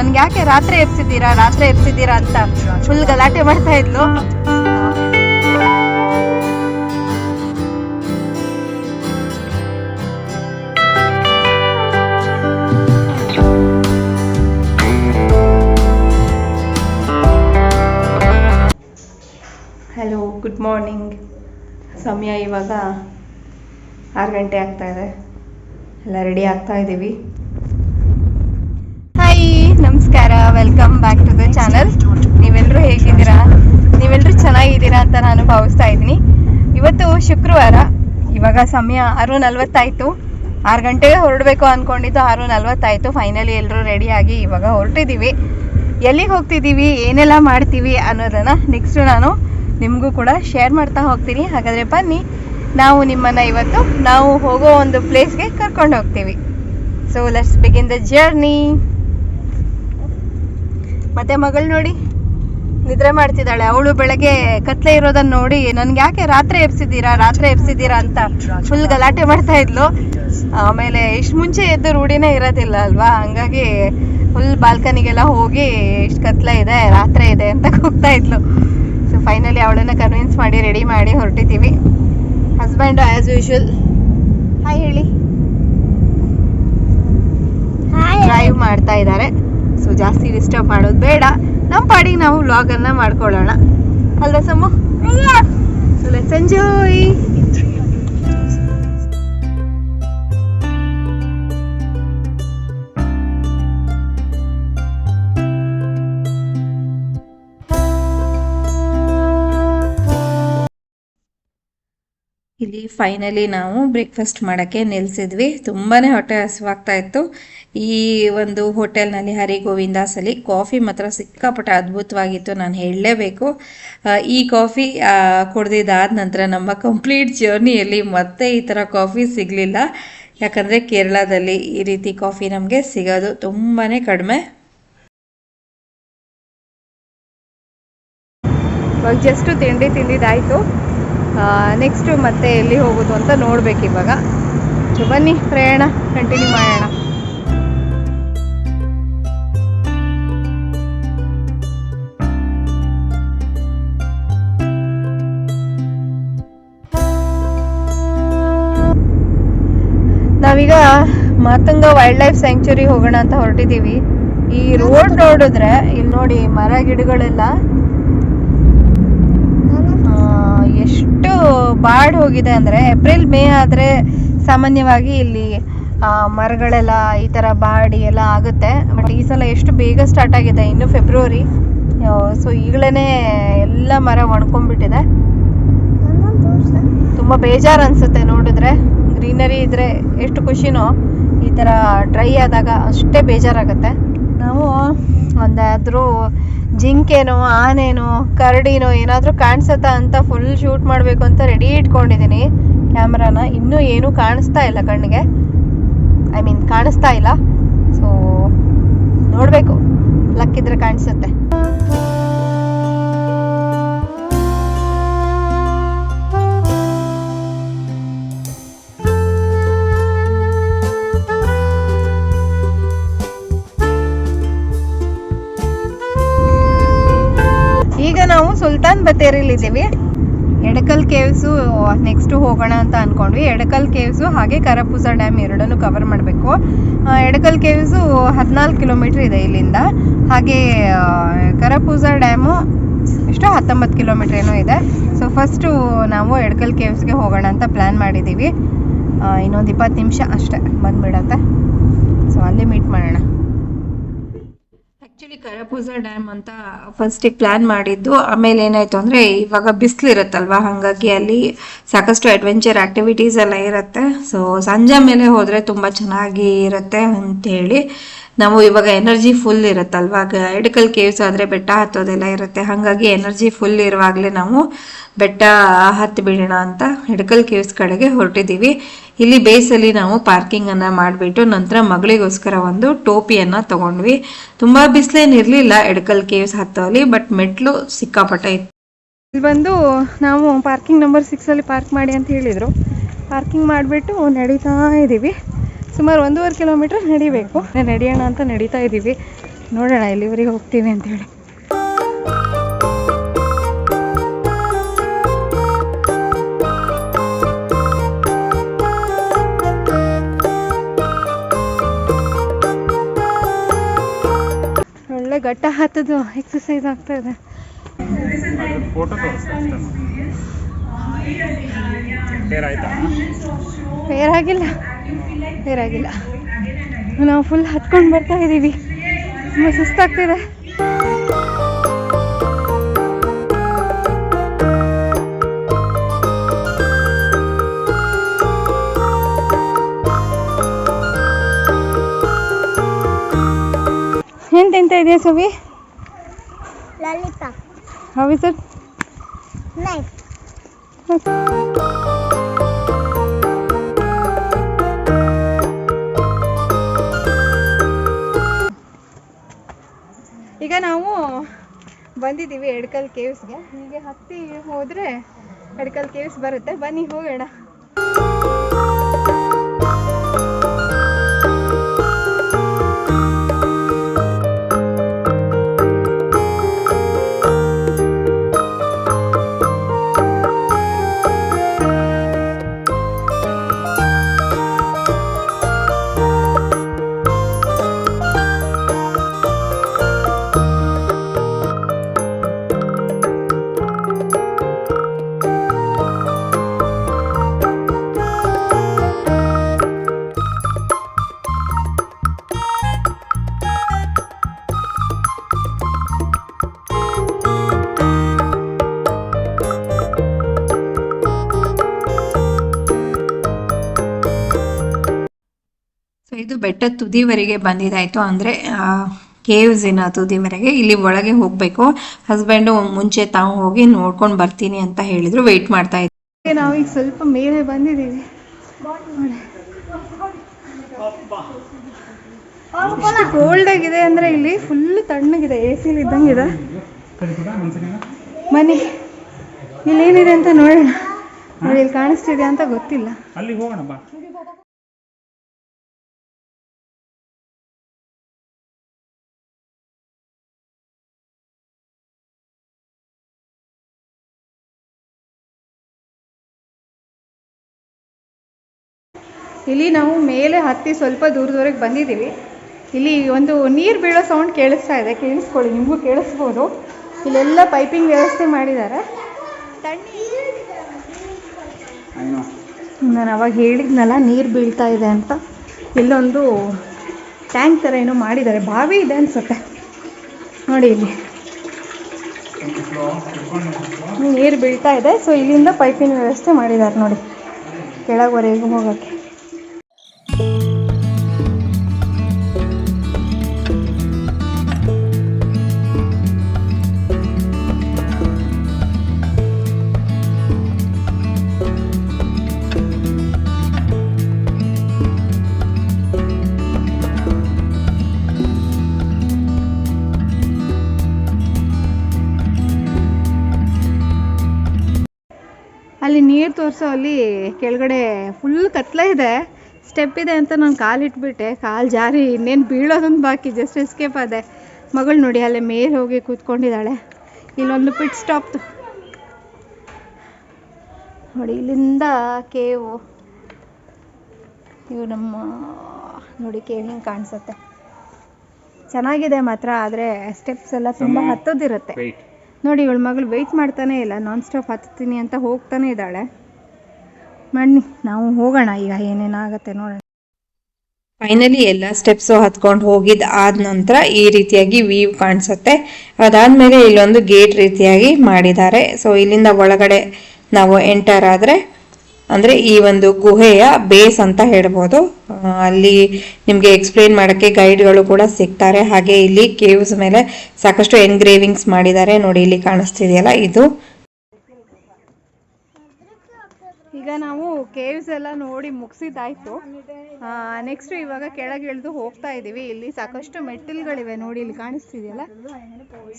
ನನ್ಗೆ ಯಾಕೆ ರಾತ್ರಿ ಎಬ್ಸಿದ್ದೀರಾ ರಾತ್ರಿ ಎಬ್ಸಿದ್ದೀರಾ ಅಂತ ಫುಲ್ ಗಲಾಟೆ ಮಾಡ್ತಾ ಇದ್ಲು. ಹಲೋ ಗುಡ್ ಮಾರ್ನಿಂಗ್ ಸಮಯ ಇವಾಗ ಆರು ಗಂಟೆ ಆಗ್ತಾ ಇದೆ. ಎಲ್ಲ ರೆಡಿ ಆಗ್ತಾ ಇದ್ದೀವಿ. ನಮಸ್ಕಾರ welcome back to the channel ನೀವೆಲ್ಲರೂ ಹೇಗಿದ್ದೀರಾ? ನೀವೆಲ್ಲರೂ ಚೆನ್ನಾಗಿದ್ದೀರಾ ಅಂತ ನಾನು ಭಾವಿಸ್ತಾ ಇದ್ದೀನಿ. ಇವತ್ತು ಶುಕ್ರವಾರ, ಇವಾಗ ಸಮಯ ಆರು ನಲ್ವತ್ತಾಯಿತು. ಆರು ಗಂಟೆಗೆ ಹೊರಡಬೇಕು ಅಂದ್ಕೊಂಡಿದ್ದು ಆರು ನಲ್ವತ್ತಾಯಿತು. ಫೈನಲಿ ಎಲ್ಲರೂ ರೆಡಿಯಾಗಿ ಇವಾಗ ಹೊರಟಿದ್ದೀವಿ. ಎಲ್ಲಿಗೆ ಹೋಗ್ತಿದ್ದೀವಿ? ಏನೆಲ್ಲ ಮಾಡ್ತೀವಿ ಅನ್ನೋದನ್ನು ನೆಕ್ಸ್ಟು ನಾನು ನಿಮಗೂ ಕೂಡ ಶೇರ್ ಮಾಡ್ತಾ ಹೋಗ್ತೀನಿ. ಹಾಗಾದರೆ ಬನ್ನಿ, ನಾವು ನಿಮ್ಮನ್ನು ಇವತ್ತು ನಾವು ಹೋಗೋ ಒಂದು ಪ್ಲೇಸ್ಗೆ ಕರ್ಕೊಂಡು ಹೋಗ್ತೀವಿ. So let's begin the journey ಮತ್ತೆ ಮಗಳು ನೋಡಿ ನಿದ್ರೆ ಮಾಡ್ತಿದ್ದಾಳೆ. ಅವಳು ಬೆಳಗ್ಗೆ ಕತ್ಲೆ ಇರೋದನ್ನ ನೋಡಿ ನನ್ಗೆ ಯಾಕೆ ರಾತ್ರಿ ಎಬ್ಸಿದ್ದೀರಾ ರಾತ್ರಿ ಎಬ್ಸಿದ್ದೀರಾ ಅಂತ ಫುಲ್ ಗಲಾಟೆ ಮಾಡ್ತಾ ಇದ್ಲು. ಆಮೇಲೆ ಇಷ್ಟು ಮುಂಚೆ ಎದ್ದು ರೂಢಿನೇ ಇರೋದಿಲ್ಲ ಅಲ್ವಾ? ಹಂಗಾಗಿ ಫುಲ್ ಬಾಲ್ಕನಿಗೆಲ್ಲ ಹೋಗಿ ಇಷ್ಟು ಕತ್ಲೆ ಇದೆ ರಾತ್ರಿ ಇದೆ ಅಂತ ಹೋಗ್ತಾ ಇದ್ಲು. ಸೊ ಫೈನಲಿ ಅವಳನ್ನ ಕನ್ವಿನ್ಸ್ ಮಾಡಿ ರೆಡಿ ಮಾಡಿ ಹೊರಟಿದ್ದೀವಿ ಹಸ್ಬೆಂಡ್ ಆ್ಯಸ್ ಯೂಶುವಲ್ ಹಾಯ್ ಹೇಳಿ. ಡ್ರೈವ್ ಮಾಡ್ತಾ ಇದ್ದಾರೆ. ಜಾಸ್ತಿ ಡಿಸ್ಟರ್ಬ್ ಮಾಡೋದು ಬೇಡ. ನಮ್ಮ ಪಾಡಿಗೆ ನಾವು ವ್ಲಾಗನ್ನು ಮಾಡ್ಕೊಳ್ಳೋಣ. ಅಲ್ವಾ ಸಮ್ಮು? ಸೊ ಲೆಟ್ಸ್ ಎಂಜಾಯ್ ಇಲ್ಲಿ ಫೈನಲಿ ನಾವು ಬ್ರೇಕ್ಫಾಸ್ಟ್ ಮಾಡೋಕ್ಕೆ ನಿಲ್ಲಿಸಿದ್ವಿ ತುಂಬಾ ಹೊಟ್ಟೆ ಹಸಿವಾಗ್ತಾ ಇತ್ತು. ಈ ಒಂದು ಹೋಟೆಲ್ನಲ್ಲಿ ಹರಿ ಗೋವಿಂದಾಸಲ್ಲಿ ಕಾಫಿ ಮಾತ್ರ ಸಿಕ್ಕಾಪಟ್ಟೆ ಅದ್ಭುತವಾಗಿತ್ತು. ನಾನು ಹೇಳಲೇಬೇಕು. ಈ ಕಾಫಿ ಕುಡ್ದಿದ್ದಾದ ನಂತರ ನಮ್ಮ ಕಂಪ್ಲೀಟ್ ಜರ್ನಿಯಲ್ಲಿ ಮತ್ತೆ ಈ ಥರ ಕಾಫಿ ಸಿಗಲಿಲ್ಲ. ಯಾಕಂದರೆ ಕೇರಳದಲ್ಲಿ ಈ ರೀತಿ ಕಾಫಿ ನಮಗೆ ಸಿಗೋದು ತುಂಬಾ ಕಡಿಮೆ. ಜಸ್ಟು ತಿಂಡಿ ತಿಂದಿದ್ದಾಯಿತು. ನೆಕ್ಸ್ಟು ಮತ್ತೆ ಎಲ್ಲಿ ಹೋಗೋದು ಅಂತ ನೋಡ್ಬೇಕು ಇವಾಗ. ಸೊ, ಬನ್ನಿ, ಪ್ರಯಾಣ ಕಂಟಿನ್ಯೂ ಮಾಡೋಣ. ನಾವೀಗ ಮಾತಂಗ ವೈಲ್ಡ್ ಲೈಫ್ ಸ್ಯಾಂಕ್ಚುರಿ ಹೋಗೋಣ ಅಂತ ಹೊರಟಿದ್ದೀವಿ ಈ ರೋಡ್ ನೋಡಿದ್ರೆ, ಇಲ್ಲಿ ನೋಡಿ ಮರ ಗಿಡಗಳೆಲ್ಲ ಎಷ್ಟು ಬಾಡ್ ಹೋಗಿದೆ ಅಂದರೆ ಏಪ್ರಿಲ್, ಮೇ ಆದರೆ ಸಾಮಾನ್ಯವಾಗಿ ಇಲ್ಲಿ ಮರಗಳೆಲ್ಲ ಈ ಥರ ಬಾಡಿ ಎಲ್ಲ ಆಗುತ್ತೆ. ಬಟ್ ಈ ಸಲ ಎಷ್ಟು ಬೇಗ ಸ್ಟಾರ್ಟ್ ಆಗಿದೆ, ಇನ್ನು ಫೆಬ್ರವರಿ ಸೊ ಈಗಲೇ ಎಲ್ಲ ಮರ ಒಣ್ಕೊಂಡ್ಬಿಟ್ಟಿದೆ. ತುಂಬ ಬೇಜಾರು ಅನಿಸುತ್ತೆ ನೋಡಿದ್ರೆ. ಗ್ರೀನರಿ ಇದ್ರೆ ಎಷ್ಟು ಖುಷಿನೋ, ಈ ಥರ ಡ್ರೈ ಆದಾಗ ಅಷ್ಟೇ ಬೇಜಾರಾಗುತ್ತೆ. ನಾವು ಒಂದಾದರೂ ಜಿಂಕೆನೋ, ಆನೆನೋ, ಕರಡಿನೋ ಏನಾದರೂ ಕಾಣಿಸುತ್ತಾ ಅಂತ ಫುಲ್ ಶೂಟ್ ಮಾಡಬೇಕು ಅಂತ ರೆಡಿ ಇಟ್ಕೊಂಡಿದ್ದೀನಿ ಕ್ಯಾಮ್ರಾನ ಇನ್ನೂ ಏನೂ ಕಾಣಿಸ್ತಾ ಇಲ್ಲ ಕಣ್ಣಿಗೆ. ಐ ಮೀನ್ ಕಾಣಿಸ್ತಾ ಇಲ್ಲ. ಸೊ ನೋಡಬೇಕು. ಲಕ್ಕಿದ್ರೆ ಕಾಣಿಸುತ್ತೆ. ಸುಲ್ತಾನ್ ಬತೇರಿಲಿ ಇದ್ದೀವಿ. ಎಡಕಲ್ ಕೇವ್ಸು ನೆಕ್ಸ್ಟ್ ಹೋಗೋಣ ಅಂತ ಅನ್ಕೊಂಡ್ವಿ. ಎಡಕಲ್ ಕೇವ್ಸು ಹಾಗೆ ಕರಪೂಸ ಡ್ಯಾಮ್ ಎರಡನ್ನೂ ಕವರ್ ಮಾಡಬೇಕು. ಎಡಕಲ್ ಕೇವ್ಸು ಹದಿನಾಲ್ಕು ಕಿಲೋಮೀಟ್ರ್ ಇದೆ ಇಲ್ಲಿಂದ. ಹಾಗೆ ಕರಪೂಸ ಡ್ಯಾಮು ಎಷ್ಟು ಹತ್ತೊಂಬತ್ತು ಕಿಲೋಮೀಟ್ರ್ ಏನೋ ಇದೆ. ಸೊ ಫಸ್ಟು ನಾವು ಎಡಕಲ್ ಕೇವ್ಸ್ಗೆ ಹೋಗೋಣ ಅಂತ ಪ್ಲ್ಯಾನ್ ಮಾಡಿದ್ದೀವಿ. ಇನ್ನೊಂದು ಇಪ್ಪತ್ತು ನಿಮಿಷ ಅಷ್ಟೇ ಬಂದುಬಿಡತ್ತೆ. ಸೊ ಅಲ್ಲಿ ಮೀಟ್ ಮಾಡೋಣ. ಆ್ಯಕ್ಚುಲಿ ಕರಪೂಜ ಡ್ಯಾಮ್ ಅಂತ ಫಸ್ಟಿಗೆ ಪ್ಲಾನ್ ಮಾಡಿದ್ದು. ಆಮೇಲೆ ಏನಾಯ್ತು ಅಂದ್ರೆ, ಇವಾಗ ಬಿಸಿಲು ಇರುತ್ತಲ್ವ ಹಾಗಾಗಿ ಅಲ್ಲಿ ಸಾಕಷ್ಟು ಅಡ್ವೆಂಚರ್ ಆಕ್ಟಿವಿಟೀಸ್ ಎಲ್ಲ ಇರುತ್ತೆ. ಸೊ ಸಂಜೆ ಮೇಲೆ ಹೋದ್ರೆ ತುಂಬಾ ಚೆನ್ನಾಗಿ ಇರುತ್ತೆ ಅಂತೇಳಿ. ನಾವು ಇವಾಗ ಎನರ್ಜಿ ಫುಲ್ ಇರುತ್ತಲ್ವಾ? ಎಡಕಲ್ ಕೇವ್ಸ್ ಆದರೆ ಬೆಟ್ಟ ಹತ್ತೋದೆಲ್ಲ ಇರುತ್ತೆ. ಹಾಗಾಗಿ ಎನರ್ಜಿ ಫುಲ್ ಇರುವಾಗಲೇ ನಾವು ಬೆಟ್ಟ ಹತ್ತಿ ಬಿಡೋಣ ಅಂತ ಎಡಕಲ್ ಕೇವ್ಸ್ ಕಡೆಗೆ ಹೊರಟಿದ್ದೀವಿ. ಇಲ್ಲಿ ಬೇಸಲ್ಲಿ ನಾವು ಪಾರ್ಕಿಂಗನ್ನು ಮಾಡಿಬಿಟ್ಟು ನಂತರ ಮಗಳಿಗೋಸ್ಕರ ಒಂದು ಟೋಪಿಯನ್ನು ತಗೊಂಡ್ವಿ. ತುಂಬ ಬಿಸಿಲೇನಿರಲಿಲ್ಲ ಎಡಕಲ್ ಕೇವ್ಸ್ ಹತ್ತೋಲಿ ಬಟ್ ಮೆಟ್ಲು ಸಿಕ್ಕಾಪಟ್ಟೆ ಇತ್ತು. ಇಲ್ಲಿ ಬಂದು ನಾವು ಪಾರ್ಕಿಂಗ್ ನಂಬರ್ ಸಿಕ್ಸಲ್ಲಿ ಪಾರ್ಕ್ ಮಾಡಿ ಅಂತ ಹೇಳಿದರು. ಪಾರ್ಕಿಂಗ್ ಮಾಡಿಬಿಟ್ಟು ನಡೀತಾ ಇದ್ದೀವಿ ಸುಮಾರು ಒಂದೂವರೆ ಕಿಲೋಮೀಟ್ರ್ ನಡಿಬೇಕು. ನಡೆಯೋಣ ಅಂತ ನಡೀತಾ ಇದ್ದೀವಿ. ನೋಡೋಣ ಇಲ್ಲಿವರೆಗೆ ಹೋಗ್ತೀವಿ ಅಂತೇಳಿ. ಒಳ್ಳೆ ಗಟ್ಟ ಹತ್ತದು. ಎಕ್ಸಸೈಸ್ ಆಗ್ತಾ ಇದೆ. ಫೋಟೋ ಆಗಿಲ್ಲ ನಾವು ಫುಲ್ ಹತ್ಕೊಂಡು ಬರ್ತಾ ಇದ್ದೀವಿ ತುಂಬ ಸುಸ್ತಾಗ್ತಿದೆ. ಏನು ತಿಂತ ಇದೆಯಾ Savi? Lalitha. How sir it. ಈಗ ನಾವು ಬಂದಿದ್ದೀವಿ ಎಡ್ಕಲ್ ಕೇವ್ಸ್ಗೆ ಹೀಗೆ ಹತ್ತಿ ಹೋದರೆ ಎಡ್ಕಲ್ ಕೇವ್ಸ್ ಬರುತ್ತೆ. ಬನ್ನಿ ಹೋಗೋಣ. ಇದು ಬೆಟ್ಟದ ತುದಿವರೆಗೆ ಬಂದಿದ್ದಾಯ್ತು ಅಂದರೆ ಕೇವ್ಸಿನ ತುದಿವರೆಗೆ ಇಲ್ಲಿ ಒಳಗೆ ಹೋಗಬೇಕು. ಹಸ್ಬೆಂಡು ಮುಂಚೆ ತಾವು ಹೋಗಿ ನೋಡ್ಕೊಂಡು ಬರ್ತೀನಿ ಅಂತ ಹೇಳಿದ್ರು. ವೆಯ್ಟ್ ಮಾಡ್ತಾ ಇದ್ದೆ. ನಾವೀಗ ಸ್ವಲ್ಪ ಮೇಲೆ ಬಂದಿದ್ದೀವಿ. ಕೋಲ್ಡ್ ಆಗಿದೆ ಅಂದ್ರೆ ಇಲ್ಲಿ ಫುಲ್ ತಣ್ಣಗಿದೆ ಎ ಸಿಲಿ ಇದ್ದಂಗಿದೆ. ಬನ್ನಿ. ಇಲ್ಲಿ ಏನಿದೆ ಅಂತ ನೋಡೋಣ. ನೋಡಿ ಇಲ್ಲಿ ಕಾಣಿಸ್ತಿದೆ ಅಂತ ಗೊತ್ತಿಲ್ಲ. ಇಲ್ಲಿ ನಾವು ಮೇಲೆ ಹತ್ತಿ ಸ್ವಲ್ಪ ದೂರದವರೆಗೆ ಬಂದಿದ್ದೀವಿ. ಇಲ್ಲಿ ಒಂದು ನೀರು ಬೀಳೋ ಸೌಂಡ್ ಕೇಳಿಸ್ತಾ ಇದೆ. ಕೇಳಿಸ್ಕೊಳ್ಳಿ, ನಿಮಗೂ ಕೇಳಿಸ್ಬೋದು. ಇಲ್ಲೆಲ್ಲ ಪೈಪಿಂಗ್ ವ್ಯವಸ್ಥೆ ಮಾಡಿದ್ದಾರೆ. ನಾನು ಅವಾಗ ಹೇಳಿದ್ನಲ್ಲ, ನೀರು ಬೀಳ್ತಾ ಇದೆ ಅಂತ. ಇಲ್ಲೊಂದು ಟ್ಯಾಂಕ್ ಥರ ಏನೋ ಮಾಡಿದ್ದಾರೆ. ಬಾವಿ ಇದೆ ಅನಿಸುತ್ತೆ. ನೋಡಿ ಇಲ್ಲಿ. ನೀರು ಬೀಳ್ತಾ ಇದೆ. ಸೊ ಇಲ್ಲಿಂದ ಪೈಪಿನ ವ್ಯವಸ್ಥೆ ಮಾಡಿದ್ದಾರೆ ನೋಡಿ. ಕೆಳಗವರೆಗೂ ಹೋಗೋಕ್ಕೆ. ನೀರು ತೋರಿಸೋ ಅಲ್ಲಿ ಕೆಳಗಡೆ ಫುಲ್ ಕತ್ಲೆ ಇದೆ. ಸ್ಟೆಪ್ ಇದೆ ಅಂತ ನಾನು ಕಾಲು ಇಟ್ಬಿಟ್ಟೆ. ಕಾಲು ಜಾರಿ ಇನ್ನೇನು ಬೀಳೋದೊಂದು ಬಾಕಿ ಜಸ್ಟ್ ಎಸ್ಕೇಪ್ ಆದೆ. ಮಗಳು ನೋಡಿ ಅಲ್ಲೇ ಮೇಲೆ ಹೋಗಿ ಕೂತ್ಕೊಂಡಿದ್ದಾಳೆ. ಇಲ್ಲೊಂದು ಪಿಟ್ ಸ್ಟಾಪ್ ನೋಡಿ ಇಲ್ಲಿಂದ ಕೇವು ಇವು ನಮ್ಮ ನೋಡಿ ಕೇವ್ ಹಿಂಗೆ ಕಾಣಿಸುತ್ತೆ. ಚೆನ್ನಾಗಿದೆ ಮಾತ್ರ ಆದರೆ ಸ್ಟೆಪ್ಸ್ ಎಲ್ಲ ತುಂಬ ಹತ್ತೋದಿರುತ್ತೆ. ನೋಡಿ, ಇವಳ ಮಗಳು ವೆಯ್ಟ್ ಮಾಡ್ತಾನೆ ಇಲ್ಲ ನಾನ್ ಸ್ಟಾಪ್ ಹತ್ತೀನಿ ಅಂತ ಹೋಗ್ತಾನೆ ಇದ್ದಾಳೆ. ಬನ್ನಿ ನಾವು ಹೋಗೋಣ, ಈಗ ಏನೇನಾಗತ್ತೆ ನೋಡೋಣ. ಫೈನಲಿ ಎಲ್ಲ ಸ್ಟೆಪ್ಸು ಹತ್ಕೊಂಡು ಹೋಗಿದ್ ಆದ ನಂತರ ಈ ರೀತಿಯಾಗಿ ವೀವ್ ಕಾಣಿಸುತ್ತೆ. ಅದಾದ್ಮೇಲೆ ಇಲ್ಲೊಂದು ಗೇಟ್ ರೀತಿಯಾಗಿ ಮಾಡಿದ್ದಾರೆ. ಸೊ ಇಲ್ಲಿಂದ ಒಳಗಡೆ ನಾವು ಎಂಟರ್ ಆದರೆ ಅಂದರೆ ಈ ಒಂದು ಗುಹೆಯ ಬೇಸ್ ಅಂತ ಹೇಳ್ಬೋದು. ಅಲ್ಲಿ ನಿಮಗೆ ಎಕ್ಸ್ಪ್ಲೇನ್ ಮಾಡೋಕ್ಕೆ ಗೈಡ್ಗಳು ಕೂಡ ಸಿಗ್ತಾರೆ. ಹಾಗೆ ಇಲ್ಲಿ ಕೇವ್ಸ್ ಮೇಲೆ ಸಾಕಷ್ಟು ಎನ್ಗ್ರೇವಿಂಗ್ಸ್ ಮಾಡಿದ್ದಾರೆ. ನೋಡಿ, ಇಲ್ಲಿ ಕಾಣಿಸ್ತಿದೆಯಲ್ಲ ಇದು. ಈಗ ನಾವು ಕೇವ್ಸ್ ಎಲ್ಲ ನೋಡಿ ಮುಗಿಸಿದ್ದಾಯ್ತು. ನೆಕ್ಸ್ಟ್ ಇವಾಗ ಕೆಳಗೆ ಇಳಿದು ಹೋಗ್ತಾ ಇದ್ದೀವಿ. ಇಲ್ಲಿ ಸಾಕಷ್ಟು ಮೆಟ್ಟಿಲುಗಳಿವೆ ನೋಡಿ, ಇಲ್ಲಿ ಕಾಣಿಸ್ತಿದೆಯಲ್ಲ.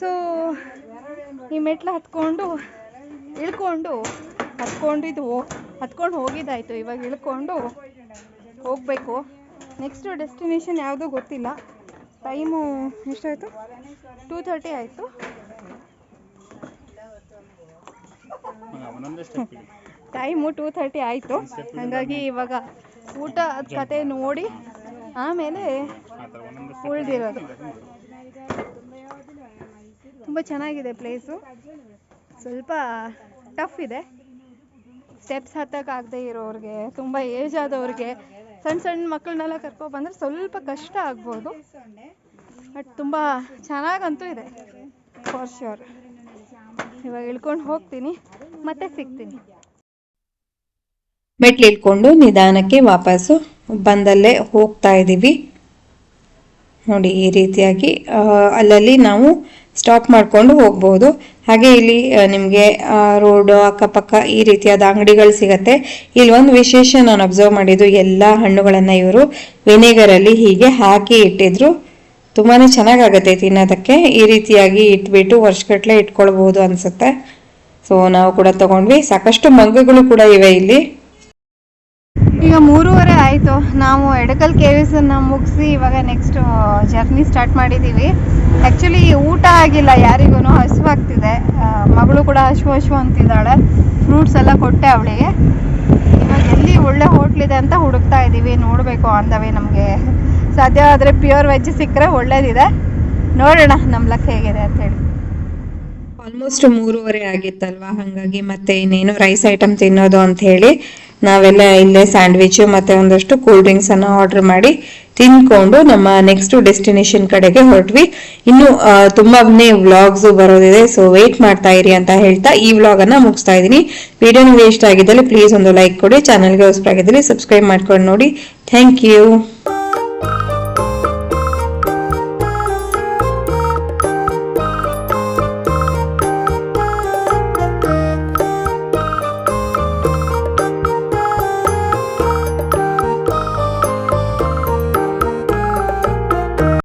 ಸೊ ಈ ಮೆಟ್ಲು ಹತ್ಕೊಂಡು ಇಳ್ಕೊಂಡು ಹತ್ಕೊಂಡು ಇದು ಹತ್ಕೊಂಡು ಹೋಗಿದ್ದಾಯಿತು. ಇವಾಗ ಇಳ್ಕೊಂಡು ಹೋಗಬೇಕು. ನೆಕ್ಸ್ಟ್ ಡೆಸ್ಟಿನೇಷನ್ ಯಾವುದೂ ಗೊತ್ತಿಲ್ಲ. ಟೈಮು ಎಷ್ಟಾಯಿತು? ಟೂ ಥರ್ಟಿ ಆಯಿತು. ಟೈಮು ಟೂ ಥರ್ಟಿ ಆಯಿತು. ಹಾಗಾಗಿ ಇವಾಗ ಊಟ ಕತೆ ನೋಡಿ. ಆಮೇಲೆ ಉಳಿದಿರೋದು. ತುಂಬ ಚೆನ್ನಾಗಿದೆ ಪ್ಲೇಸು ಸ್ವಲ್ಪ ಟಫ್ ಇದೆ. ಸ್ಟೆಪ್ಸ್ ಹತ್ತಕ್ಕಾಗದೇ ಇರೋರಿಗೆ, ತುಂಬ ಏಜ್ ಆದವ್ರಿಗೆ ಸಣ್ಣ ಸಣ್ಣ ಮಕ್ಕಳನ್ನೆಲ್ಲ ಕರ್ಕೊಬಂದ್ರೆ ಸ್ವಲ್ಪ ಕಷ್ಟ ಆಗ್ಬೋದು. ಬಟ್ ತುಂಬ ಚೆನ್ನಾಗಂತೂ ಇದೆ. ಫಾರ್ ಶ್ಯೂರ್ ಇವಾಗ ಇಳ್ಕೊಂಡು ಹೋಗ್ತೀನಿ. ಮತ್ತೆ ಸಿಗ್ತೀನಿ. ಮೆಟ್ಲು ಇಳ್ಕೊಂಡು ನಿಧಾನಕ್ಕೆ ವಾಪಸ್ಸು ಬಂದಲ್ಲೇ ಹೋಗ್ತಾ ಇದ್ದೀವಿ ನೋಡಿ ಈ ರೀತಿಯಾಗಿ ಅಲ್ಲಲ್ಲಿ ನಾವು ಸ್ಟಾಪ್ ಮಾಡಿಕೊಂಡು ಹೋಗ್ಬೋದು. ಹಾಗೆ ಇಲ್ಲಿ ನಿಮಗೆ ರೋಡ್ ಅಕ್ಕಪಕ್ಕ ಈ ರೀತಿಯಾದ ಅಂಗಡಿಗಳು ಸಿಗತ್ತೆ. ಇಲ್ಲಿ ಒಂದು ವಿಶೇಷ ನಾನು ಅಬ್ಸರ್ವ್ ಮಾಡಿದ್ದು, ಎಲ್ಲ ಹಣ್ಣುಗಳನ್ನು ಇವರು ವಿನೆಗರಲ್ಲಿ ಹೀಗೆ ಹಾಕಿ ಇಟ್ಟಿದ್ರು. ತುಂಬಾ ಚೆನ್ನಾಗಾಗತ್ತೆ ತಿನ್ನೋದಕ್ಕೆ. ಈ ರೀತಿಯಾಗಿ ಇಟ್ಬಿಟ್ಟು ವರ್ಷಗಟ್ಟಲೆ ಇಟ್ಕೊಳ್ಬಹುದು ಅನ್ಸುತ್ತೆ. ಸೊ ನಾವು ಕೂಡ ತಗೊಂಡ್ವಿ. ಸಾಕಷ್ಟು ಮಂಗಗಳು ಕೂಡ ಇವೆ ಇಲ್ಲಿ. ಈಗ ಮೂರುವರೆ ಆಯಿತು. ನಾವು ಎಡಕಲ್ ಕೇವ್ಸನ್ನು ಮುಗಿಸಿ ಇವಾಗ ನೆಕ್ಸ್ಟ್ ಜರ್ನಿ ಸ್ಟಾರ್ಟ್ ಮಾಡಿದ್ದೀವಿ ಆ್ಯಕ್ಚುಲಿ ಊಟ ಆಗಿಲ್ಲ ಯಾರಿಗೂ ಹಸುವಾಗ್ತಿದೆ ಮಗಳು ಕೂಡ ಹಶು ಹಶು ಅಂತಿದ್ದಾಳೆ. ಫ್ರೂಟ್ಸ್ ಎಲ್ಲ ಕೊಟ್ಟೆ ಅವಳಿಗೆ. ಇವಾಗ ಎಲ್ಲಿ ಒಳ್ಳೆ ಹೋಟ್ಲಿದೆ ಅಂತ ಹುಡುಕ್ತಾ ಇದ್ದೀವಿ ನೋಡಬೇಕು ಆನ್ ದ ವೇ ನಮಗೆ. ಆದ್ರೆ ಪ್ಯೂರ್ ವೆಜ್ ಸಿಕ್ಕರೆ ಒಳ್ಳೇದಿದೆ. ನೋಡೋಣ ನಮ್ಮ ಲಕ್ ಹೇಗಿದೆ ಅಂತೇಳಿ ಆಲ್ಮೋಸ್ಟ್ ಮೂರುವರೆ ಆಗಿತ್ತಲ್ವಾ? ಹಾಗಾಗಿ ಮತ್ತೆ ಇನ್ನೇನು ರೈಸ್ ಐಟಮ್ ತಿನ್ನೋದು ಅಂತ ಹೇಳಿ. ನಾವೆಲ್ಲ ಇಲ್ಲೇ ಸ್ಯಾಂಡ್ವಿಚ್ ಮತ್ತೆ ಒಂದಷ್ಟು ಕೂಲ್ ಡ್ರಿಂಕ್ಸ್ ಅನ್ನ ಆರ್ಡರ್ ಮಾಡಿ ತಿನ್ಕೊಂಡು ನಮ್ಮ ನೆಕ್ಸ್ಟ್ ಡೆಸ್ಟಿನೇಷನ್ ಕಡೆಗೆ ಹೊರಟ್ವಿ. ಇನ್ನು ತುಂಬಾನೇ ವ್ಲಾಗ್ಸ್ ಬರೋದಿದೆ ಸೊ ವೇಟ್ ಮಾಡ್ತಾ ಇರಿ ಅಂತ ಹೇಳ್ತಾ ಈ ವ್ಲಾಗ್ ಅನ್ನ ಮುಗಿಸ್ತಾ ಇದ್ದೀನಿ. ವಿಡಿಯೋ ನಿಮಗೆ ಇಷ್ಟ ಆಗಿದ್ದಲ್ಲಿ ಪ್ಲೀಸ್ ಒಂದು ಲೈಕ್ ಕೊಡಿ ಚಾನಲ್ಗೆ ಹೊಸಬರಾಗಿದ್ದಲ್ಲಿ ಸಬ್ಸ್ಕ್ರೈಬ್ ಮಾಡ್ಕೊಂಡು ನೋಡಿ. Thank you